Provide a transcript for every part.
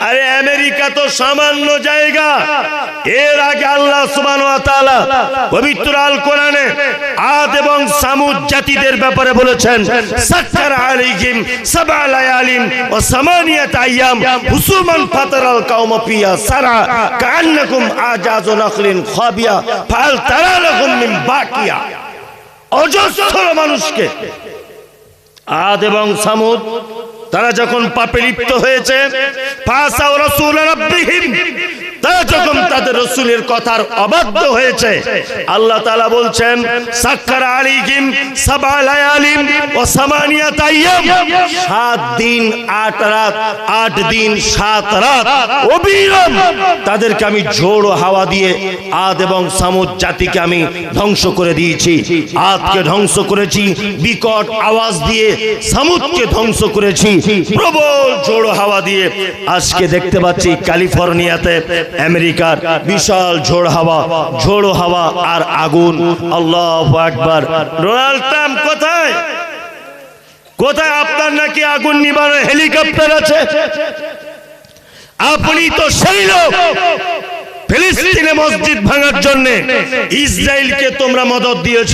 আরে আমেরিকা তো সামান্য জায়গা। এর আগে আল্লাহ তাআলা পবিত্র আল কোরআনে আদ এবং সামুদ জাতিদের ব্যাপারে বলেছেন অজস্র মানুষকে আদ এবং সামুদ তারা যখন পাপে লিপ্ত হয়েছে তারা যখন তাদের রসুলের কথার অবাধ্য হয়েছে, আল্লাহ তাআলা বলছেন, সাক্কার আলাইহিম সাবা ও আইয়াম সাত দিন, আট রাত, আট দিন, সাত রাত অবিরাম তাদেরকে আমি ঝোড়ো হাওয়া দিয়ে আদ এবং সামুদ জাতিকে আমি ধ্বংস করে দিয়েছি। আদকে ধ্বংস করেছি, বিকট আওয়াজ দিয়ে সামুদকে ধ্বংস করেছি। প্রবল ঝোড়ো হাওয়া দিয়ে আজকে দেখতে পাচ্ছি ক্যালিফোর্নিয়াতে আমেরিকার বিশাল ঝোড় হাওয়া, ঝোড়ো হাওয়া আর আগুন। আল্লাহ একবার ডোনাল্ড ট্রাম্প কোথায়? কোথায় আপনার নাকি আগুন নিবারণ হেলিকপ্টার আছে? আপনি তো সেই লোক ফিলিস্তিনে মসজিদ ভাঙার জন্য ইসরায়েলকে তোমরা মদত দিয়েছ।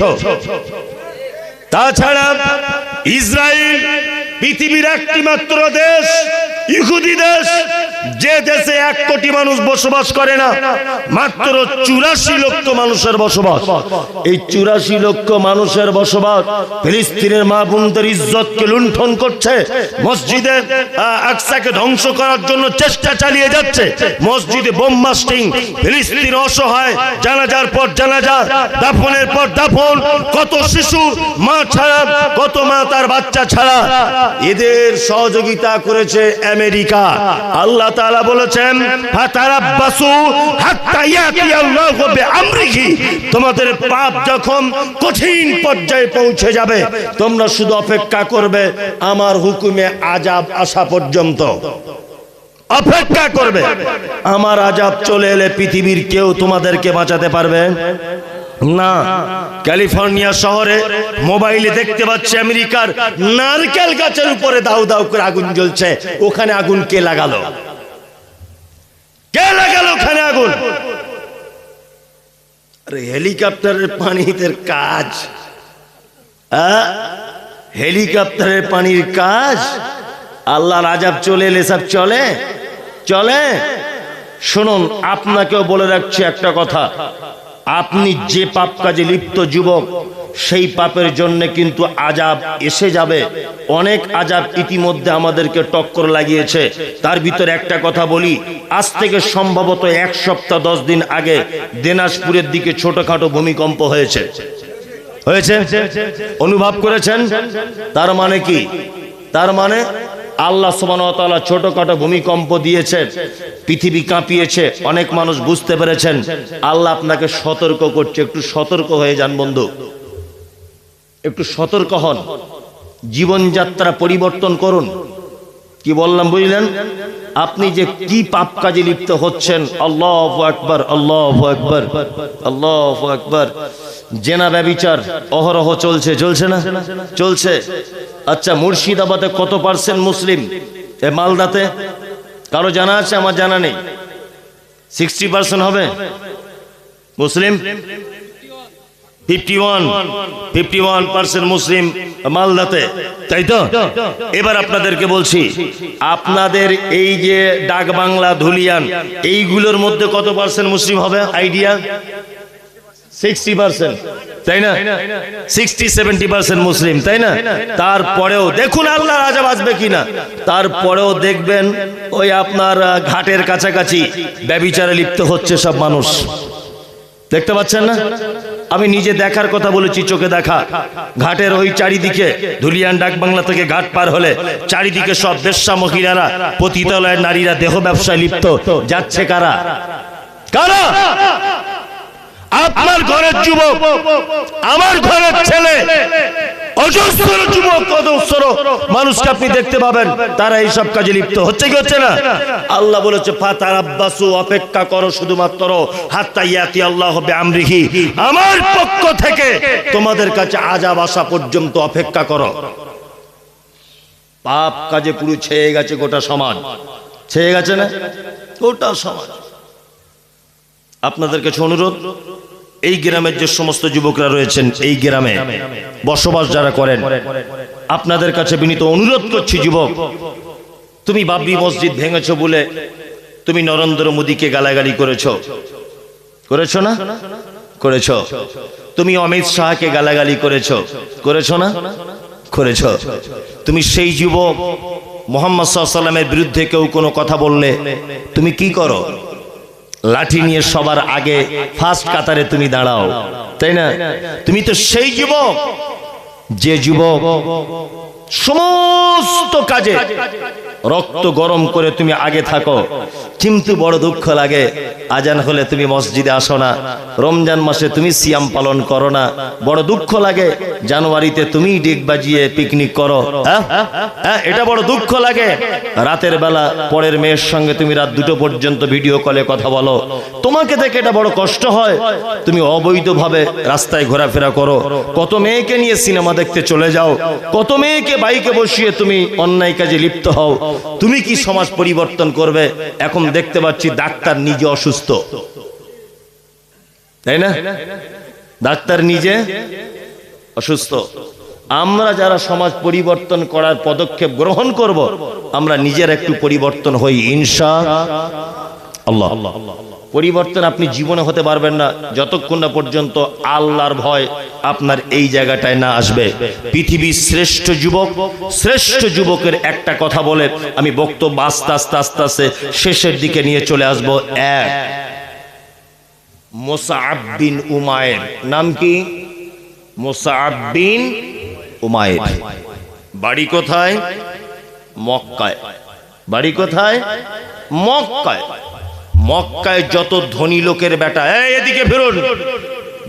তাছাড়া ইসরায়েল পৃথিবীর একটি মাত্র দেশ। ইহুদি দেশ যে দেশে এক কোটি মানুষ বসবাস করে না, মাত্র চুরাশি লক্ষ মানুষের বসবাস। এই চুরাশি লক্ষ মানুষের বসবাস ফিলিস্তিনের মা বোনদের ইজ্জতকে লুণ্ঠন করছে, মসজিদে আকসাকে ধ্বংস করার জন্য চেষ্টা চালিয়ে যাচ্ছে, মসজিদে বোম মাস্টিং ফিলিস্তিন অসহায়, জানাজার পর জানাজা দাফনের পর দাফন, কত শিশু, মা ছাড়া, কত মা তার বাচ্চা ছাড়া। এদের সহযোগিতা করেছে আমেরিকা। আল্লাহ তাআলা বলেছেন তোমাদের পাপ যখন কঠিন পর্যায়ে পৌঁছে যাবে, তোমরা শুধু অপেক্ষা করবে, আমার হুকুমে আজাব আসা পর্যন্ত। অপেক্ষা করবে, আমার আজাব চলে এলে পৃথিবীর কেউ তোমাদেরকে বাঁচাতে পারবে? না, ক্যালিফোর্নিয়া শহরে মোবাইলে দেখতে পাচ্ছে আমেরিকার নারকেল গাছের উপরে দাউ দাউ করে আগুন জ্বলছে। ওখানে আগুন কে লাগালো? কে লাগালো ওখানে আগুন? আরে, হেলিকপ্টারের পানিতে কাজ? হেলিকপ্টারের পানির কাজ? আল্লাহর আজাব চলে এলে সব চলে? চলে? শুনুন, আপনাকেও বলে রাখছি একটা কথা। আপনি যে পাপ কাজে লিপ্ত যুবক, সেই পাপের জন্য কিন্তু আজাব এসে যাবে। অনেক আজাব ইতিমধ্যে আমাদেরকে টক্কর লাগিয়েছে। তার ভিতরে একটা কথা বলি, আজ থেকে সম্ভবত এক সপ্তাহ দশ দিন আগে দিনাজপুরের দিকে ছোটখাটো ভূমিকম্প হয়েছে। হয়েছে? অনুভব করেছেন? তার মানে কি? তার মানে আল্লাহ সুবান ছোটখাটো ভূমিকম্প দিয়েছে, পৃথিবী কাঁপিয়েছে, অনেক মানুষ বুঝতে পেরেছেন। আল্লাহ আপনাকে সতর্ক করছে, একটু সতর্ক হয়ে যান বন্ধু। একটু সতর্ক হন। জীবনযাত্রা পরিবর্তন করুন। কি বললাম বুঝলেন? আপনি যে কি পাপ কাজে লিপ্ত হচ্ছেন, আল্লাহ আকবর আল্লাহ আকবর আল্লাহ আকবর। জেনা ব্যবিচার, অহরহ চলছে চলছে না? চলছে। আচ্ছা মুর্শিদাবাদে কত পার্সেন্ট মুসলিম? এ মালদাতে? কারও জানা আছে? আমার জানা নেই। সিক্সটি পার্সেন্ট হবে? মুসলিম? Fifty one fifty one percent মুসলিম মালদাতে। তাই তো এবার আপনাদেরকে বলছি আপনাদের এই যে ডাক বাংলা ধুলিয়ান এইগুলোর মধ্যে কত পার্সেন্ট মুসলিম হবে? আইডিয়া সিক্সটি পার্সেন্ট তাই না? সিক্সটি সেভেন্টি পার্সেন্ট মুসলিম তাই না? তারপরেও দেখুন আল্লাহ রাজা বাঁচবে কিনা। তারপরেও দেখবেন ওই আপনার ঘাটের কাছাকাছি ব্যবিচারে লিপ্ত হচ্ছে সব মানুষ। দেখতে পাচ্ছেন না? আমি নিজে দেখার কথা বলেছি, চোখে দেখা। ঘাটের ওই চারিদিকে, ধুলিয়ান ডাক বাংলা থেকে ঘাট পার হলে চারিদিকে সব বেশ্যা মহিলারা পতিতালয়ের নারীরা, দেহ ব্যবসায় লিপ্ত। যাচ্ছে কারা? কারা? আপনার ঘরের যুবক, আমার ঘরের ছেলে অজস্র যুবক, অজস্র মানুষকে আপনি দেখতে পাবেন, তারা এইসব কাজে লিপ্ত। হচ্ছে কি হচ্ছে না? আল্লাহ বলেছে ফাতার আব্বাসু অপেক্ষা করো শুধুমাত্র, হাত্তা আল্লাহ হবে আমরিহি আমার পক্ষ থেকে তোমাদের কাছে আজাব আসা পর্যন্ত অপেক্ষা করো। পাপ কাজে পুরো ছেয়ে গেছে গোটা সমাজ। ছেয়ে গেছে না? গোটা সমাজ। আপনাদের কাছে অনুরোধ এই গ্রামের যে সমস্ত যুবকরা রয়েছেন এই গ্রামে বসবাস যারা করেন, আপনাদের কাছে বিনীত অনুরোধ করছি, যুবক, তুমি বাবরি মসজিদ ভেঙেছ বলে তুমি নরেন্দ্র মোদীকে গালাগালি করেছ। করেছ না? করেছ। তুমি অমিত শাহকে গালাগালি করেছ। করেছ না? করেছ। তুমি সেই যুবক মোহাম্মদ সাল্লামের বিরুদ্ধে কেউ কোনো কথা বললে তুমি কি করো? লাঠি নিয়ে সবার আগে ফার্স্ট কাতারে তুমি দাঁড়াও। তাই না? তুমি তো সেই যুবক। যে যুবক সমস্ত কাজে। রক্ত গরম করে তুমি আগে থাকো। কিন্তু বড় দুঃখ লাগে। আজান হলে তুমি মসজিদে আসো না। রমজান মাসে তুমি সিয়াম পালন করো না। বড় দুঃখ লাগে। জানুয়ারিতে তুমি ডেক বাজিয়ে পিকনিক করো। হ্যাঁ? হ্যাঁ এটা বড় দুঃখ লাগে। রাতের বেলা পরের মেয়ের সঙ্গে তুমি রাত দুটো পর্যন্ত ভিডিও কলে কথা বলো। তোমাকে দেখে এটা বড় কষ্ট হয়। তুমি অবৈধভাবে রাস্তায় ঘোরাফেরা করো। কত মেয়েকে নিয়ে সিনেমা দেখতে চলে যাও। কত মেয়েকে বাইকে বসিয়ে তুমি অন্যায় কাজে লিপ্ত হও। তুমি কি সমাজ পরিবর্তন করবে? এখন দেখতে পাচ্ছি ডাক্তার নিজে অসুস্থ। তাই না? ডাক্তার নিজে অসুস্থ। আমরা যারা সমাজ পরিবর্তন করার পদক্ষেপ গ্রহণ করব, আমরা নিজের একটু পরিবর্তন হই, ইনশা আল্লাহ। পরিবর্তন আপনি জীবনে হতে পারবেন না। যতক্ষণ না পর্যন্ত আল্লাহর ভয় আপনার এই জায়গাটায় না আসবে। পৃথিবীর শ্রেষ্ঠ যুবক, শ্রেষ্ঠ যুবকের একটা কথা বলে আমি বক্তব্য আস্তে আস্তে আস্তে আস্তে শেষের দিকে নিয়ে চলে আসব। এক, মোসাআব বিন উমায়ের। নাম কি? মোসাআব বিন উমায়ের। বাড়ি কোথায়? মক্কায়। বাড়ি কোথায়? মক্কায়। মক্কায় যত ধনী লোকের বেটা এদিকে ফেরুন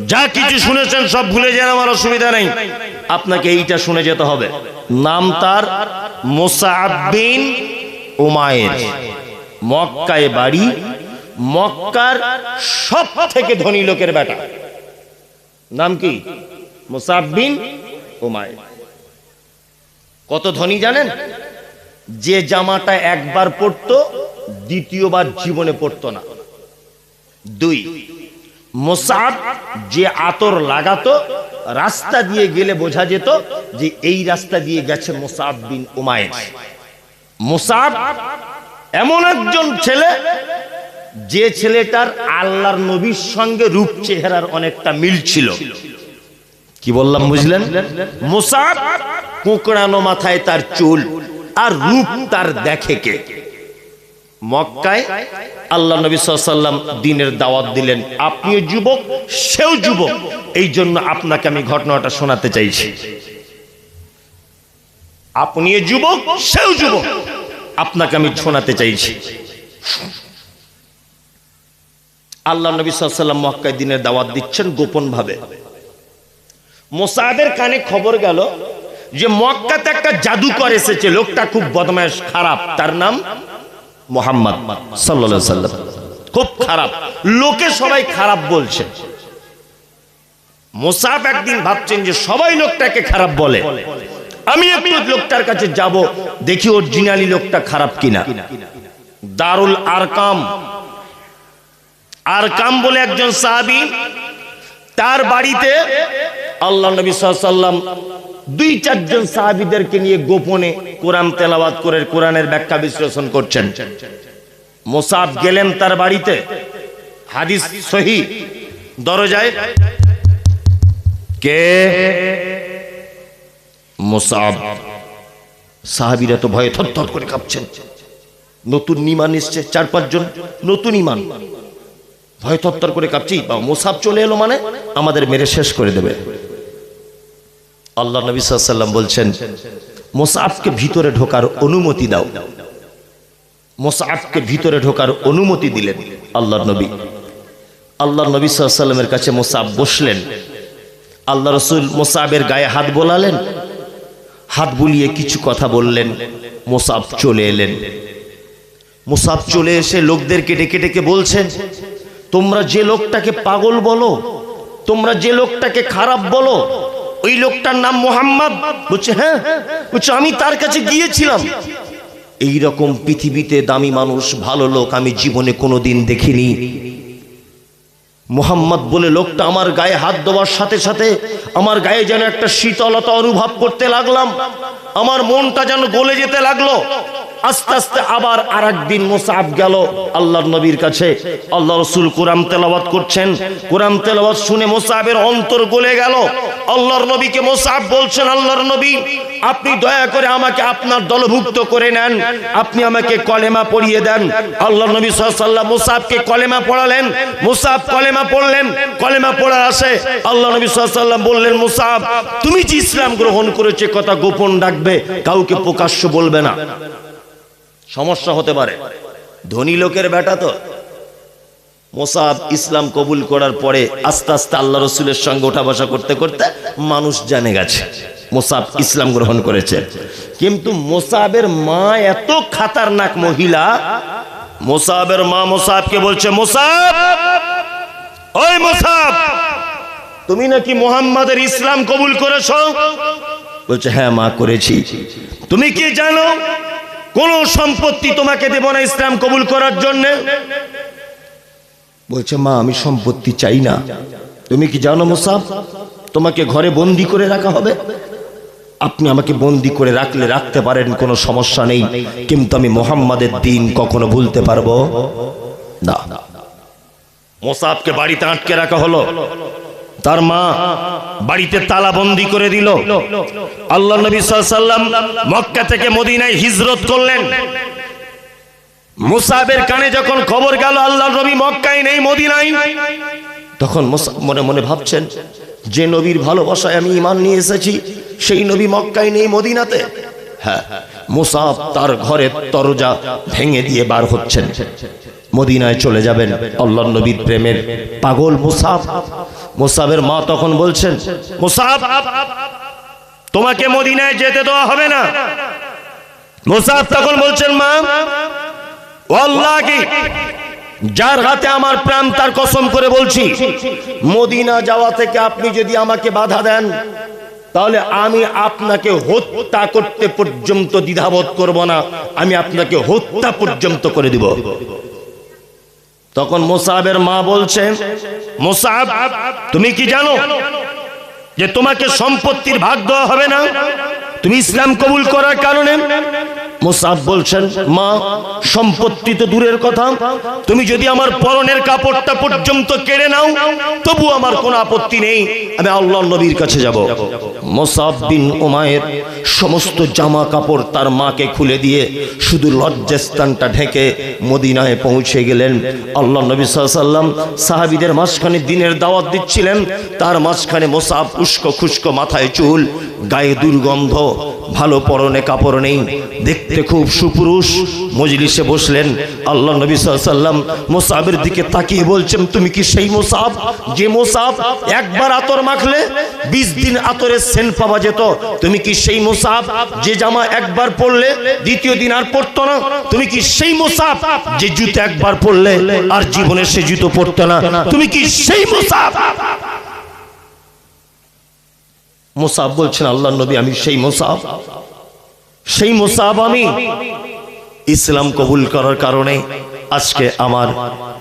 যা কিছু শুনেছেন সব ভুলে যান, আমার অসুবিধা নেই। আপনাকে এইটা শুনে যেতে হবে। নাম তার মোসাআবিন উমায়ের। মক্কায় বাড়ি, মক্কার সব থেকে ধনী লোকের বেটা। নাম কি? মুসাববিন উমায়ের। কত ধনী জানেন? যে জামাটা একবার পরতো দ্বিতীয়বার জীবনে পরতো না। দুই মোসাব যে আতর লাগাতো, রাস্তা দিয়ে গেলে বোঝা যেত যে এই রাস্তা দিয়ে গেছে মোসাব বিন উমায়ের মোসাব এমন একজন ছেলে, যে ছেলেটার আল্লাহর নবীর সঙ্গে রূপ চেহারার অনেকটা মিল ছিল। কি বললাম বুঝলেন? মোসাদ কোঁকড়ানো মাথায় তার চুল আর রূপ তার দেখে কে? মক্কায় আল্লাহ নবী সাল্লাম দিনের দাওয়াত দিলেন। আপনিও যুবক, সেও যুবক। এই জন্য আপনাকে আমি ঘটনাটা শোনাতে চাইছি। আপনিও যুবক, সেও যুবক। আপনাকে আমি শোনাতে চাইছি। আল্লাহ নবী সাল্লাম মক্কায় দিনের দাওয়াত দিচ্ছেন গোপন ভাবে মোসাদের কানে খবর গেল যে মক্কাতে একটা জাদুকর এসেছে। লোকটা খুব বদমাশ খারাপ। তার নাম মোহাম্মদ সাল্লা সাল্লাম খুব খারাপ। লোকে সবাই খারাপ বলছে। মোসাব একদিন ভাবছেন যে সবাই লোকটাকে খারাপ বলে। আমি একটু লোকটার কাছে যাব, দেখি অরিজিনালি লোকটা খারাপ কিনা। দারুল আরকাম। আরকাম বলে একজন সাহাবী, তার বাড়িতে আল্লাহ নবী সাল্লাম দুই, চারজন সাহাবিদেরকে নিয়ে গোপনে কোরআন তেলাওয়াত করে কোরআনের ব্যাখ্যা বিশ্লেষণ করছেন। মোসাব গেলেন তার বাড়িতে। হাদিস সহি। কে? সাহাবিরা তো ভয়ে থরথর করে কাঁপছেন। নতুন ইমান এসছে চার, পাঁচজন। নতুন ইমান। ভয় থরথর করে কাঁপছি। বা মোসাব চলে এলো মানে আমাদের মেরে শেষ করে দেবে। আল্লাহ নবী সাল্লাম বলছেন মোসাফকে ভিতরে ঢোকার অনুমতি দাও। মোসাফকে ভিতরে ঢোকার অনুমতি দিলেন আল্লাহ নবী। আল্লাহ নবী সাল্লামের কাছে মোসাব বসলেন। আল্লাহ রসুল মোসাবের গায়ে হাত বোলালেন। হাত বুলিয়ে কিছু কথা বললেন। মোসাব চলে এলেন। মোসাব চলে এসে লোকদেরকে কেটে ডেকে বলছেন, তোমরা যে লোকটাকে পাগল বলো, তোমরা যে লোকটাকে খারাপ বলো ওই লোকটার নাম মোহাম্মদ। বলছে হ্যাঁ বলছে, আমি তার কাছে গিয়েছিলাম। এই রকম পৃথিবীতে দামি মানুষ, ভালো লোক আমি জীবনে কোনোদিন দেখিনি। মোহাম্মদ বলে, লোকটা আমার গায়ে হাত দেওয়ার সাথে সাথে আমার গায়ে যেন একটা শীতলতা অনুভব করতে লাগলাম। আমার মনটা যেন গলে যেতে লাগল। আস্তে আস্তে আবার আর একদিন মোসাব গেল আল্লাহর নবীর কাছে। আল্লাহ রসুল কোরআন তেলাওয়াত করছেন। কোরআন তেলাওয়াত শুনে মোসাবের অন্তর গলে গেল। আল্লাহর নবীকে মোসাব বলছেন, আল্লাহর নবী, আপনি দয়া করে আমাকে আপনার দলভুক্ত করে নেন। আপনি আমাকে কলেমা পড়িয়ে দেন। আল্লাহ নবী সাল্লাম মুসাবকে কলেমা পড়ালেন। মুসাব কলেমা পড়লেন। কলেমা পড়ার আসে আল্লাহ নবী সাল্লাম বললেন, মুসাব, তুমি যে ইসলাম গ্রহণ করেছে কথা গোপন রাখবে। কাউকে প্রকাশ্য বলবে না। সমস্যা হতে পারে। ধনী লোকের বেটা তো। মোসাব ইসলাম কবুল করার পরে আস্তে আস্তে আল্লাহ রসুলের সঙ্গে ওঠা বসা করতে করতে মানুষ জানে গেছে, মোসাব ইসলাম গ্রহণ করেছে। কিন্তু মোসাবের মা এত খাতারনাক মহিলা, মোসাবের মা মোসাবকে বলছে, মোসাব, ওই মোসাব, তুমি নাকি মোহাম্মদের ইসলাম কবুল করেছ? বলছে হ্যাঁ মা, করেছি। তুমি কি জানো কোন সম্পত্তি তোমাকে দেব না ইসলাম কবুল করার জন্য? বলছে, মা, আমি সম্পত্তি চাই না। তুমি কি জানো মোসাব, তোমাকে ঘরে বন্দি করে রাখা হবে? আপনি আমাকে বন্দি করে রাখলে রাখতে পারেন, কোনো সমস্যা নেই। কিন্তু আমি মোহাম্মদের দিন কখনো ভুলতে পারব না। মোসাবকে বাড়িতে আটকে রাখা হলো। তার মা বাড়িতে তালা বন্দি করে দিল। আল্লাহ নবী সাল্লাম মক্কা থেকে মদিনায় হিজরত করলেন। মুসাবের কানে যখন খবর গেল আল্লাহ নবী মক্কায় নেই, মদিনায় তখন মনে মনে ভাবছেন, যে নবীর ভালোবাসায় আমি ইমান নিয়ে এসেছি, সেই নবী মক্কায় নেই, মদিনাতে। হ্যাঁ মুসাব তার ঘরের তরজা ভেঙে দিয়ে বার হচ্ছেন। মদিনায় চলে যাবেন আল্লাহ নবীর প্রেমের পাগল মুসাব। মুসাবের মা তখন বলছেন, মুসাব, তোমাকে মদিনায় যেতে দেওয়া হবে না। মুসাব তখন বলছেন, মা যার হাতে আমার প্রাণ, তার কসম করে বলছি, মদিনা যাওয়া থেকে আপনি যদি আমাকে বাধা দেন, তাহলে আমি আপনাকে হত্যা করতে পর্যন্ত দ্বিধাবোধ করব না, আমি আপনাকে হত্যা পর্যন্ত করে দিব। তখন মোসাবের মা বলছে, মোসাব, তুমি কি জানো যে তোমাকে সম্পত্তির ভাগ দেওয়া হবে না? তুমি ইসলাম কবুল করার কারণে মোসাব বলছেন, মা, সম্পত্তি তো দূরের কথা। তুমি যদি আমার পরনের কাপড়টা পর্যন্ত কেড়ে নাও তবু আমার কোনো আপত্তি নেই। আমি আল্লাহ নবীর কাছে যাব। মোসাব বিন ওমায়ের সমস্ত জামা কাপড় তার মাকে খুলে দিয়ে শুধু লজ্জাস্থানটা ঢেকে মদিনায় পৌঁছে গেলেন। আল্লাহ নবী সাল্লাম সাহাবিদের মাঝখানে দিনের দাওয়াত দিচ্ছিলেন। তার মাঝখানে মোসাব উস্কো খুস্কো মাথায় চুল, গায়ে দুর্গন্ধ, ভালো পরনে কাপড় নেই। দেখতে খুব সুপুরুষ। মজলিসে বসলেন। আল্লাহ নবী সাল্লাম মোসাবের দিকে তাকিয়ে বলছেন, তুমি কি সেই মোসাব? যে মোসাব? একবার আতর মাখলে বিশ দিন আতরের সেন পাওয়া যেত। তুমি কি সেই মোসাব? যে জামা একবার পরলে দ্বিতীয় দিন আর পরতো না। তুমি কি সেই মোসাব? যে জুতো একবার পরলে আর জীবনে সে জুতো পরতো না। তুমি কি সেই মোসাব? মোসাব বলছেন আল্লাহ নবী, আমি সেই মোসাব। সেই মোসাব আমি। ইসলাম কবুল করার কারণে আজকে আমার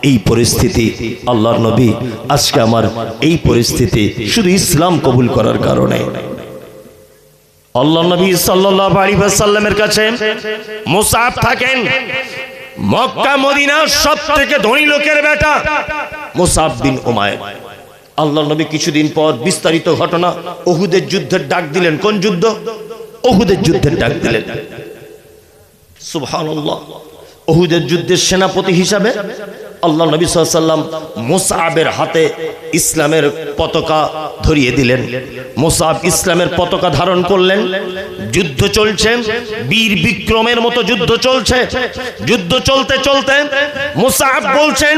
এই পরিস্থিতি, আল্লাহর নবী আজকে আমার এই পরিস্থিতি শুধু ইসলাম কবুল করার কারণে। আল্লাহ নবী সাল্লাল্লাহু আলাইহি কাছে মুসাব থাকেন। মক্কা, মদিনার সব থেকে ধনী লোকের বেটা মুসাব বিন উমায়ের। আল্লাহ নবী কিছুদিন পর বিস্তারিত ঘটনা ওহুদের যুদ্ধের ডাক দিলেন, কোন যুদ্ধ? ওহুদের যুদ্ধের ডাক দিলেন। সুবহানাল্লাহ। ওহুদের যুদ্ধের সেনাপতি হিসাবে আল্লাহ নবী সাল্লাম মোসাবের হাতে ইসলামের পতাকা ধরিয়ে দিলেন। মোসাব ইসলামের পতাকা ধারণ করলেন। যুদ্ধ চলছে। বীর বিক্রমের মতো যুদ্ধ চলছে। যুদ্ধ চলতে চলতে মোসাব বলছেন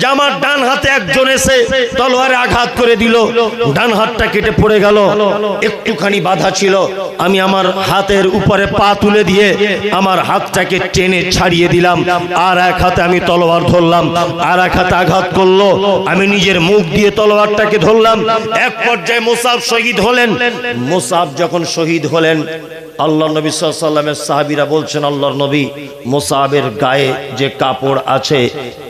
যে, আমার ডান হাতে একজন এসে তলোয়ারে আঘাত করে দিল। ডান হাতটা কেটে পড়ে গেল। একটুখানি বাধা ছিল। আমি আমার হাতের উপরে পা তুলে দিয়ে আমার হাতটাকে টেনে ছাড়িয়ে দিলাম। আর এক হাতে আমি তলোয়ার ধরলাম। আর এক হাতে আঘাত করল। আমি নিজের মুখ দিয়ে তলোয়ারটাকে ধরলাম। এক পর্যায়ে মোসাব শহীদ হলেন। মোসাব যখন শহীদ হলেন আল্লাহ নবী সাল্লামের সাহাবিরা বলছেন, আল্লাহর নবী মোসাবের গায়ে যে কাপড় আছে,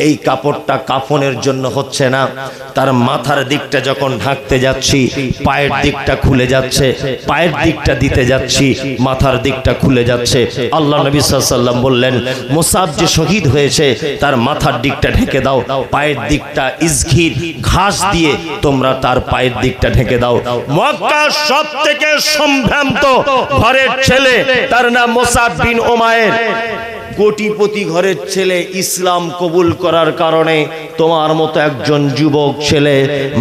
এই কাপড়টা কাফনের জন্য হচ্ছে না। তার মাথার দিকটা যখন ঢাকতে যাচ্ছি, পায়ের দিকটা খুলে যাচ্ছে, পায়ের দিকটা দিতে যাচ্ছি, মাথার দিকটা খুলে যাচ্ছে। আল্লাহ নবী সাল্লাম বললেন, মোসাব যে শহীদ হয়েছে, তার মাথার দিকটা ঢেকে দাও, পায়ের দিকটা ইসঘির ঘাস দিয়ে তোমরা তার পায়ের দিকটা ঢেকে দাও। মক্কা সব থেকে সম্ভ্রান্ত ঘরের ছেলে তার নাম মোসাব বিন ওমায়ের। কোটিপতি ঘরের ছেলে ইসলাম কবুল করার কারণে তোমার মতো একজন যুবক ছেলে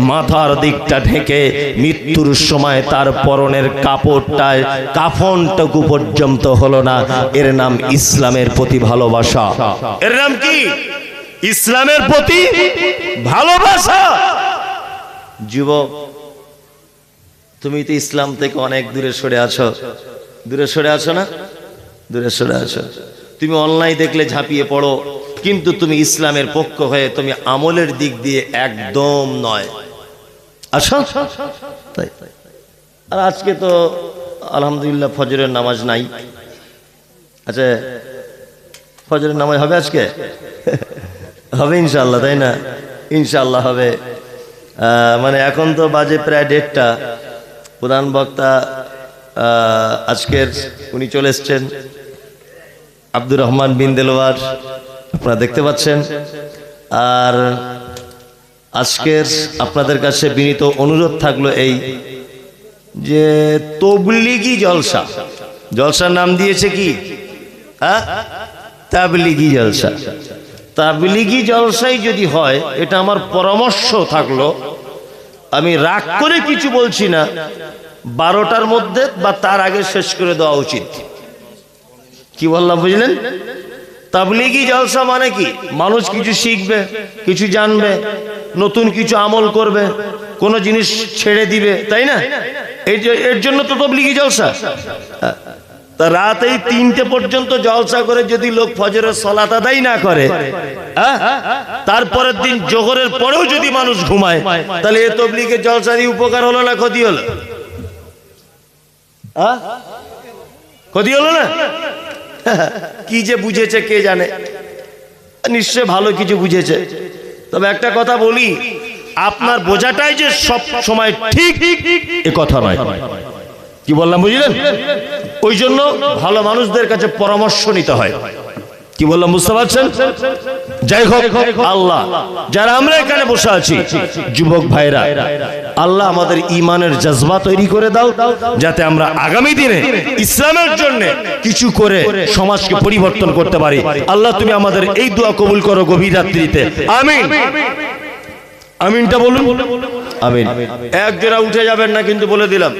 মাথার দিকটা ঢেকে মৃত্যুর সময় তার পরনের কাপড়টায় কাফনটুকু পর্যন্ত হলো না। এর নাম ইসলামের প্রতি ভালোবাসা। এর নাম কি? ইসলামের প্রতি ভালোবাসা। যুবক তুমি তো ইসলাম থেকে অনেক দূরে সরে আছো। দূরে সরে আছো না। দূরে সরে আছো তুমি অনলাইন দেখলে ঝাঁপিয়ে পড়ো, কিন্তু তুমি ইসলামের পক্ষ হয়ে তুমি আমলের দিক দিয়ে একদম নয়। আর আজকে তো আলহামদুলিল্লাহ ফজরের নামাজ নাই। আচ্ছা ফজরের নামাজ হবে আজকে? হবে ইনশাল্লাহ তাই না? ইনশাল্লাহ হবে। মানে এখন তো বাজে প্রায় দেড়টা। প্রধান বক্তা আজকের উনি চলে এসছেন আব্দুর রহমান বিন দেলোয়ার আপনারা দেখতে পাচ্ছেন। আর আজকের আপনাদের কাছে বিনীত অনুরোধ থাকল এই যে তবলিগি জলসা। জলসার নাম দিয়েছে কি? হ্যাঁ? তাবলিগি জলসা। তাবলিগি জলসাই যদি হয়, এটা আমার পরামর্শ থাকল। আমি রাগ করে কিছু বলছি না। বারোটার মধ্যে বা তার আগে শেষ করে দেওয়া উচিত। কি বললাম, বুঝলেন? তাবলিগি জলসা মানে কি? মানুষ কিছু শিখবে, কিছু জানবে, নতুন কিছু আমল করবে, কোন জিনিস ছেড়ে দিবে, তাই না? এর জন্য তো তবলিগি জলসা। তা রাত এই তিনটে পর্যন্ত জলসা করে যদি লোক ফজরের সলাত আদায় না করে হ্যাঁ? তারপরের দিন জোহরের পরেও যদি মানুষ ঘুমায়, তাহলে এ তবলিগের জলসা দিয়ে উপকার হলো না ক্ষতি হলো? ক্ষতি হলো না? কি যে বুঝেছে কে জানে? নিশ্চয় ভালো কিছু বুঝেছে। তবে একটা কথা বলি, আপনার বোঝাটাই যে সব সময় ঠিক এ কথা নয়। কি বললাম বুঝলেন? ওই জন্য ভালো মানুষদের কাছে পরামর্শ নিতে হয়। কি বললাম, বুঝতে পারছেন? যাই হোক, আল্লাহ, যারা আমরা এখানে বসে আছি, যুবক ভাইরা, আল্লাহ আমাদের ইমানের জজবা তৈরি করে দাও, যাতে আমরা আগামী দিনে ইসলামের জন্য কিছু করে সমাজকে পরিবর্তন করতে পারি। আল্লাহ, তুমি আমাদের এই দোয়া কবুল করো গভীর রাত্রিতে। আমিন। আমিনটা বলুন। আমিন। এক জোড়া উঠে যাবেন না কিন্তু বলে দিলাম।